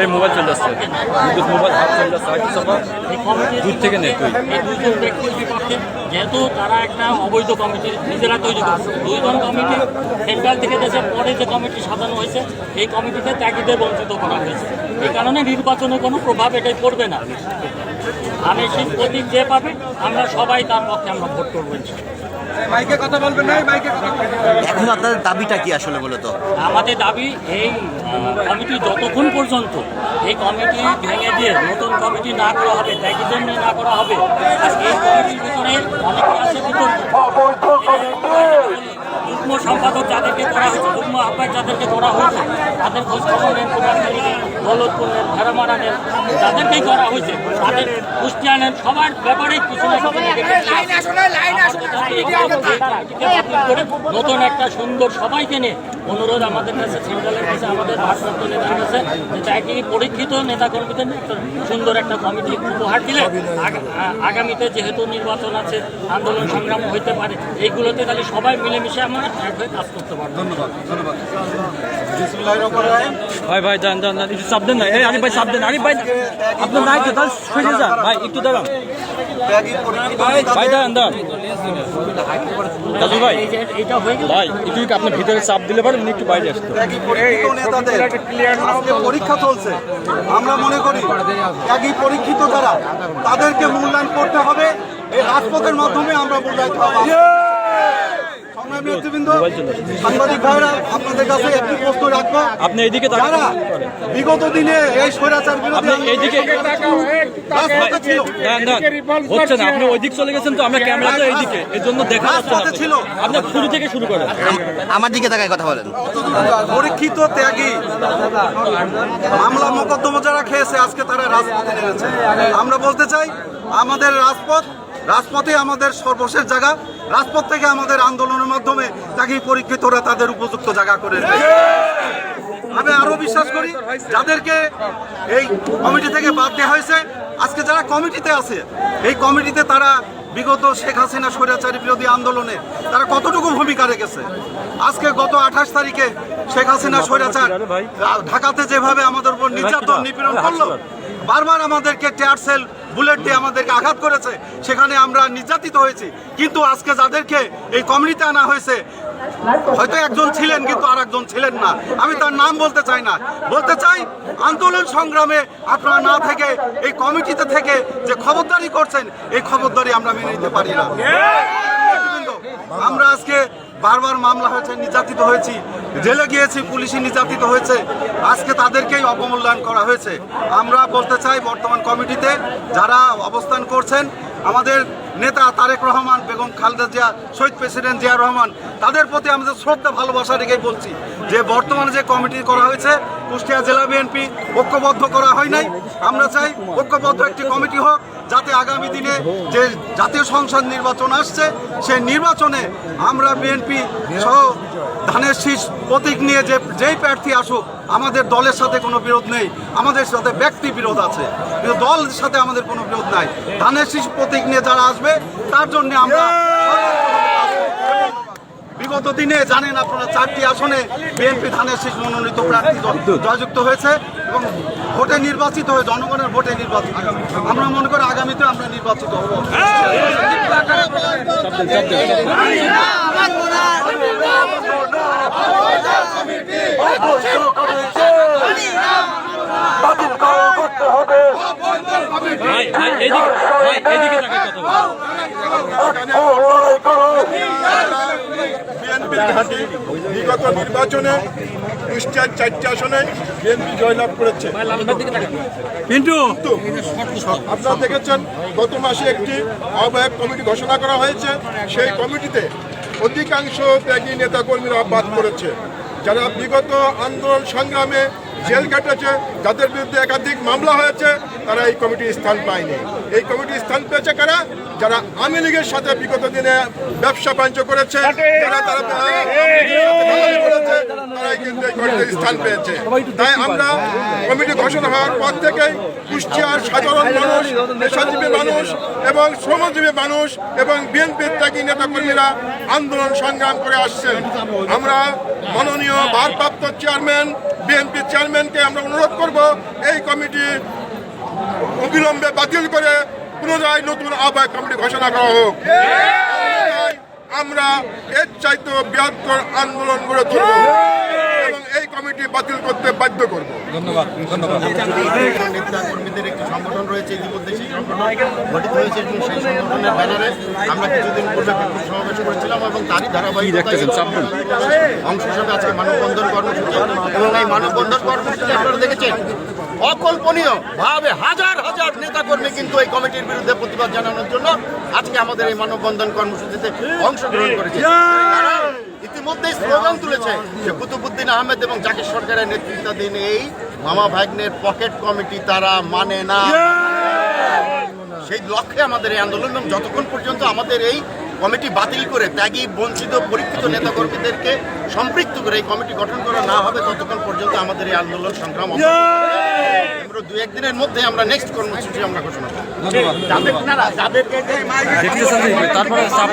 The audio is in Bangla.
এই মোবাইল চলে আসছে। বিদ্যুৎ মোবাইল হাত চলে আসছে। সবার দূর থেকে নেই তুই। ব্যক্তির বিপক্ষে যেহেতু তারা একটা অবৈধ কমিটি নিজেরা তৈরি করছে। দুইজন কমিটি সেন্ট্রাল থেকে দেশের পরে যে কমিটি সাজানো হয়েছে, এই কমিটিতে ত্যাগীদের বঞ্চিত করা হয়েছে। এই কারণে নির্বাচনে কোনো প্রভাব এটাই পড়বে না। আমি সেই প্রতীক যে পাবে আমরা সবাই তার পক্ষে আমরা ভোট করব ইনশাআল্লাহ। মাইকে কথা বলবেন না মাইকে কথা এখন আপনাদের দাবিটা কি আসলে বলো তো? আমাদের দাবি এই কমিটি যতক্ষণ পর্যন্ত এই কমিটি ভেঙে দিয়ে নতুন কমিটি না করা হবে নিয়ে না করা হবে আর এই কমিটির ভিতরে অনেকে আছে বিতর্ক যুগ্ম সম্পাদক যাদেরকে করা হয়েছে যুগ্ম আহ্বায়ক যাদেরকে করা হয়েছে তাদের খোঁজ খবর নেন কুমারখালী নেন দৌলতপুর নেন ভেড়ামারা নেন যাদেরকেই করা হয়েছে তাদের কুষ্টিয়া নেন সবার ব্যাপারে কিছু না নতুন একটা সুন্দর সবাইকে নিয়ে অনুরোধ আমাদের কাছে সেন্ট্রালের কাছে আমাদের ভারপ্রাপ্ত নেতার কাছে যে একই পরীক্ষিত নেতাকর্মীদের সুন্দর একটা কমিটি উপহার দিলে আগামীতে যেহেতু নির্বাচন আছে আন্দোলন সংগ্রাম হইতে পারে এইগুলোতে তাহলে সবাই মিলেমিশে আমরা হয়ে কাজ করতে পারব ধন্যবাদ ধন্যবাদ বিসমিল্লাহির রহমানির রহিম ভাই ভাই যান যান যান, একটু চাপ দেন না। এই ভাই চাপ দেন আরিফ ভাই আপনার নাই তো তাহলে যান। ভাই একটু দাঁড়ান। ভাই দাঁড়ান দাঁড়ান। দাদু ভাই এই যে এটা হয়ে গেল ভাই একটু আপনি ভিতরে চাপ দিলে পারেন উনি একটু বাইরে আসতো পরীক্ষা চলছে। আমরা মনে করি ত্যাগী পরীক্ষিত যারা তাদেরকে মূল্যায়ন করতে হবে। এই রাজপথের মাধ্যমে আমরা মূল্যায়িত নেতৃবৃন্দ সাংবাদিক ভাইরা আপনাদের কাছে একটি প্রশ্ন রাখব। আপনি এইদিকে যারা বিগত দিনে এই স্বৈরাচার বিরোধী আপনি এইদিকে ছিল। দাঁড়ান দাঁড়ান হচ্ছে না আপনি ওইদিক চলে গেছেন তো আমরা ক্যামেরা তো এইদিকে এর জন্য দেখা যাচ্ছে ছিল। আপনি শুরু থেকে শুরু করেন। আমার দিকে তাকায় কথা বলেন। পরীক্ষিত ত্যাগী মামলা মোকদ্দমা যারা খেয়েছে আজকে তারা রাজপথে নেমেছে। আমরা বলতে চাই আমাদের রাজপথ রাজপথে আমাদের সর্বশেষ জায়গা। রাজপথ থেকে আমাদের আন্দোলনের মাধ্যমে ত্যাগী পরীক্ষিতরা তাদের উপযুক্ত জায়গা করে আমি আরও বিশ্বাস করি যাদেরকে এই কমিটি থেকে বাদ দেওয়া হয়েছে আজকে যারা কমিটিতে আছে এই কমিটিতে তারা বিগত শেখ হাসিনা স্বৈরাচারী বিরোধী আন্দোলনে তারা কতটুকু ভূমিকা রেখেছে? আজকে গত আঠাশ তারিখে শেখ হাসিনা স্বৈরাচার ঢাকাতে যেভাবে আমাদের উপর নির্যাতন নিপীড়ন করল বারবার আমাদেরকে টেয়ার সেল বুলেট দিয়ে আমাদেরকে আঘাত করেছে সেখানে আমরা নির্যাতিত হয়েছি। কিন্তু আজকে যাদেরকে এই কমিটিতে আনা হয়েছে হয়তো একজন ছিলেন কিন্তু আর একজন ছিলেন না। আমি তার নাম বলতে চাই না। বলতে চাই আন্দোলন সংগ্রামে আপনারা না থেকে এই কমিটিতে থেকে যে খবরদারি করছেন এই খবরদারি আমরা মেনে নিতে পারি না। আমরা আজকে বারবার মামলা হয়েছে, নির্যাতিত হয়েছি। জেলে গিয়েছি পুলিশি নির্যাতিত হয়েছে। আজকে তাদেরকেই অবমূল্যায়ন করা হয়েছে। আমরা বলতে চাই বর্তমান কমিটিতে যারা অবস্থান করছেন, আমাদের নেতা তারেক রহমান, বেগম খালেদা জিয়া, শহীদ প্রেসিডেন্ট জিয়া রহমান, তাদের প্রতি আমাদের শ্রদ্ধা, ভালোবাসা রেখেই বলছি যে বর্তমানে যে কমিটি করা হয়েছে, কুষ্টিয়া জেলা বিএনপি ঐক্যবদ্ধ করা হয় নাই। আমরা চাই ঐক্যবদ্ধ একটি কমিটি হোক যাতে আগামী দিনে যে জাতীয় সংসদ নির্বাচন আসছে সেই নির্বাচনে আমরা বিএনপি সহ ধানের শীষ প্রতীক নিয়ে যে, যেই প্রার্থী আসুক, আমাদের দলের সাথে কোনো বিরোধ নেই। আমাদের সাথে ব্যক্তি বিরোধ আছে। কিন্তু দলের সাথে আমাদের কোনো বিরোধ নাই। ধানের শীষ প্রতীক নিয়ে যারা আসবে, তার জন্য আমরা বিগত দিনে জানেন আপনারা চারটি আসনে বিএনপি ধানের শীষ মনোনীত প্রার্থী জয়যুক্ত হয়েছে এবং ভোটে নির্বাচিত হয়ে জনগণের ভোটে নির্বাচিত আমরা মনে করি আগামীতে আমরা নির্বাচিত হব ভাই এইদিকে ভাই এইদিকে তাকায় কথা বলেন বিএনপির বিগত নির্বাচনে কুষ্টিয়ার চারটি আসনে বিএনপি জয়লাভ করেছে। কিন্তু আপনারা দেখেছেন গত মাসে একটি আহ্বায়ক কমিটি ঘোষণা করা হয়েছে। সেই কমিটিতে অধিকাংশ ত্যাগী নেতাকর্মীরা বাদ করেছে যারা বিগত আন্দোলন সংগ্রামে জেল কাটেছে যাদের বিরুদ্ধে একাধিক মামলা হয়েছে তারা এই কমিটির স্থান পায়নি। এই কমিটির স্থান পেয়েছে কারা? যারা আওয়ামী লীগের সাথে বিগত দিনে ব্যবসা বাণিজ্য করেছে যারা তারা আওয়ামী লীগের সাথে দালালি করেছে তারাই কিন্তু এই কমিটির স্থান পেয়েছে। তাই আমরা কমিটি ঘোষণা হওয়ার পর থেকেই কুষ্টিয়ার সাধারণ মানুষ পেশাজীবী মানুষ এবং শ্রমজীবী মানুষ এবং বিএনপির ত্যাগী নেতাকর্মীরা আন্দোলন সংগ্রাম করে আসছেন। আমরা মাননীয় ভারপ্রাপ্ত চেয়ারম্যান বিএনপি চেয়ারম্যানকে আমরা অনুরোধ করব এই কমিটি অবিলম্বে বাতিল করে পুনরায় নতুন আহ্বায়ক কমিটি ঘোষণা করা হোক। আমরা এর চাইতে বৃহত্তর আন্দোলন গড়ে তুলব। বাতিল করতে বাধ্য করব। নেতা কর্মীদের একটি সংগঠন রয়েছে ইতিমধ্যে সেই সংগঠন গঠিত হয়েছে এবং সেই সংগঠনের ব্যানারে। আমরা কিছুদিন পূর্বে বিপুল সমাবেশ করেছিলাম এবং তারই অংশ হিসাবে আজকে মানববন্ধন কর্মসূচি। এবং এই মানববন্ধন কর্মসূচি আপনারা দেখেছেন অকল্পনীয় ভাবে হাজার হাজার নেতাকর্মী কিন্তু এই কমিটির বিরুদ্ধে প্রতিবাদ জানানোর জন্য আজকে আমাদের এই মানববন্ধন কর্মসূচিতে অংশগ্রহণ করেছে ইতিমধ্যেই স্লোগান তুলেছে যে কুতুবুদ্দিন আহমেদ এবং জাকির সরকারের নেতৃত্বাধীন এই মামা ভাগ্নের পকেট কমিটি তারা মানে না। সেই লক্ষ্যে আমাদের এই আন্দোলন এবং যতক্ষণ পর্যন্ত আমাদের এই কমিটি বাতিল করে ত্যাগী, বঞ্চিত, পরীক্ষিত নেতাকর্মীদেরকে সম্পৃক্ত করে এই কমিটি গঠন করা না হবে, ততক্ষণ পর্যন্ত আমাদের এই আন্দোলন সংগ্রাম দু একদিনের মধ্যে আমরা নেক্সট কর্মসূচি আমরা ঘোষণা করব। তারপরে সাথে